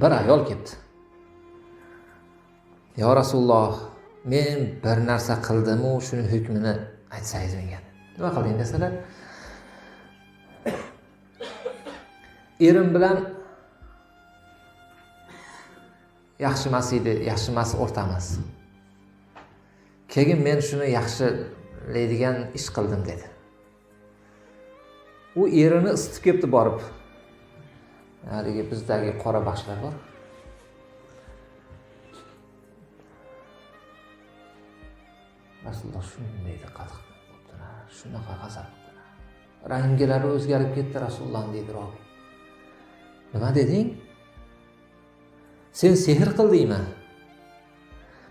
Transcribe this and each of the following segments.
bir ayol kelibdi yo rasululloh men bir narsa qildimu shuni hukmini aytsangiz menga nima qilding? desalar erim bilan yaxshi emas edi yaxshi emas o'rtamiz. Keyin men shuni yaxshilaydigan ish qildim dedi. U erini isitib kelibdi borib. Haligi bizdagi qora baxshlar bor. Rasululloh shunday qattiq bo'libdilar shunaqa g'azab ranglari o'zgarib ketdi rasulullohni deydi robiy nima deding? Sen sehr qildingmi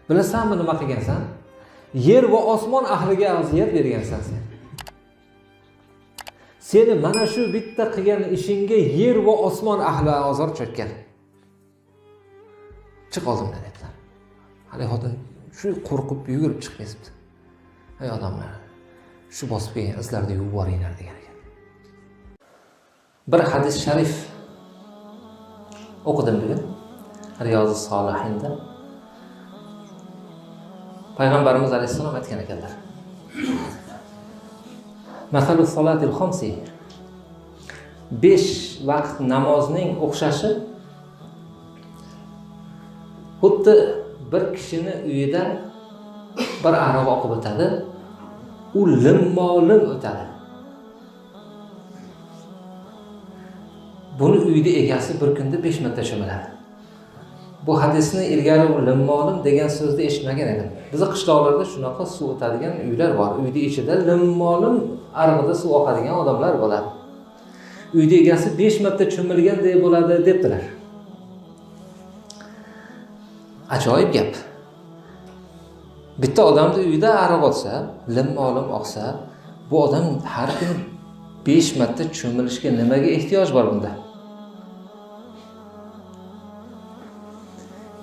bilasanmi nima qilgansan? Yer va osmon ahliga aziyat bergansan sen. seni mana shu bitta qilgan ishingga yer va osmon ahli ozor cho'kkan. Chiq oldimdan dedilar haligi xotin shu qo'rqib yugurib chiqib ketibdi ey odamlar shu bosib kelgan izlarni yuvib yuboringlar degan ekan. Bir hadis sharif o'qidim bugun. Riyozi solihinda payg'ambarimiz alayhissalom aytgan ekanlar. Masalu solatil xomsi besh vaqt namozning o'xshashi xuddi bir kishini uyida bir arava oqib o'tadi. U limmo lim o'tadi. Buni uyni egasi bir kunda besh marta cho'miladi bu hadisni ilgari limmolim degan so'zni eshitmagan edim. Bizni qishloqlarda shunaqa suv o'tadigan uylar bor. Uyni ichida limmolim arig'ida suv oqadigan odamlar bo'ladi. Uyni egasi besh marta cho'milganday bo'ladi debdilar. Ajoyib gap. Bitta odamni uyida ariq otsa limmolim oqsa bu odam har kuni besh marta cho'milishga nimaga ehtiyoj bor bunda?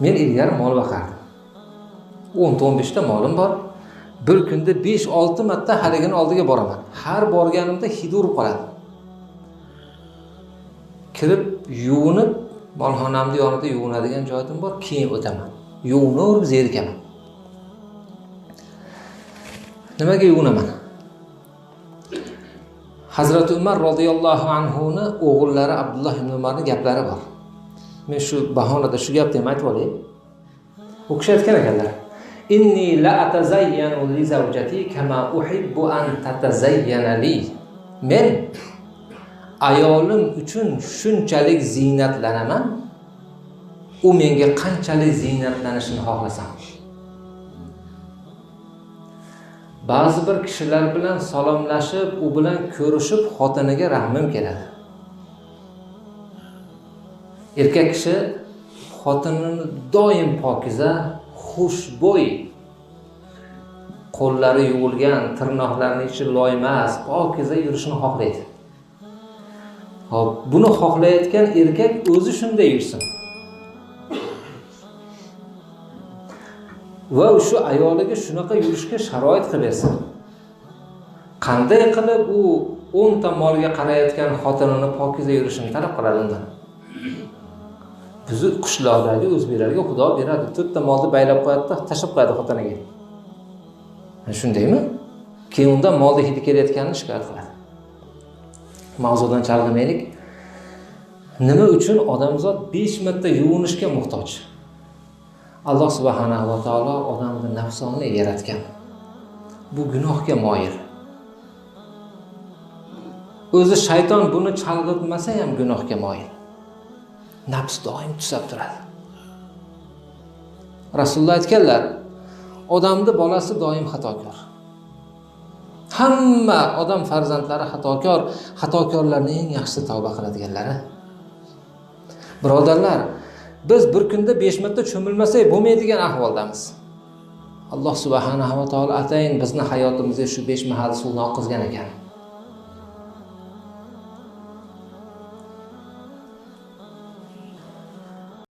Men ilgari mol boqardim o'nta o'n beshta molim bor. Bir kunda besh olti marta haligini oldiga boraman. Har borganimda hidi urib qoladi. Kirib yuvinib molxonamni yonida yuvinadigan joyim bor keyin o'taman. Yuvinaverib zerikaman nimaga yuvinaman hazrati umar roziyallohu anhuni o'g'illari abdulloh ibn umarni gaplari bor. Men shu bahonada shu gapni ham aytib olay u kishi aytgan ekanlar inni la atazayyanu li zawjati kama uhibbu an tatazayyana li. Men ayolim uchun shunchalik ziynatlanaman u menga qanchalik ziynatlanishini xohlasam. Ba'zi bir kishilar bilan salomlashib u bilan ko'rishib xotiniga rahmim keladi. Erkak kishi xotinini doim pokiza xushbo'y qo'llari yuvilgan tirnoqlarini ichi loymas pokiza yurishini xohlaydi. Hop buni xohlayotgan erkak o'zi shunday yursin. Va shu ayoliga shunaqa yurishga sharoit qilib bersin qanday qilib u o'nta molga qarayotgan xotinini pokiza yurishini talab qiladi undan? Bizni qishloqdagi o'zbeklarga xudo beradi. To'rtta molni baylab qo'yadida tashlab qo'yadi xotiniga. Shundaymi? Keyin undan molni hidi kelayotganini shikoyat qiladi. Mavzudan chalg'imaylik. Nima uchun odamzod besh marta yuvinishga muhtoj? Alloh subhanahu va taolo odamni nafsoniy yaratgan. Bu gunohga moyil. O'zi shayton buni chalg'itmasa ham gunohga moyil. Nafs doim tusab turadi rasululloh aytganlar odamni bolasi doim xatokor. Hamma odam farzandlari xatokor xatokorlarni eng yaxshisi tavba qiladiganlari. Birodarlar biz bir kunda besh marta cho'milmasak bo'lmaydigan ahvoldamiz. Alloh subhanahu va taolo atayin bizni hayotimizga shu besh mahal suvni oqizgan ekan.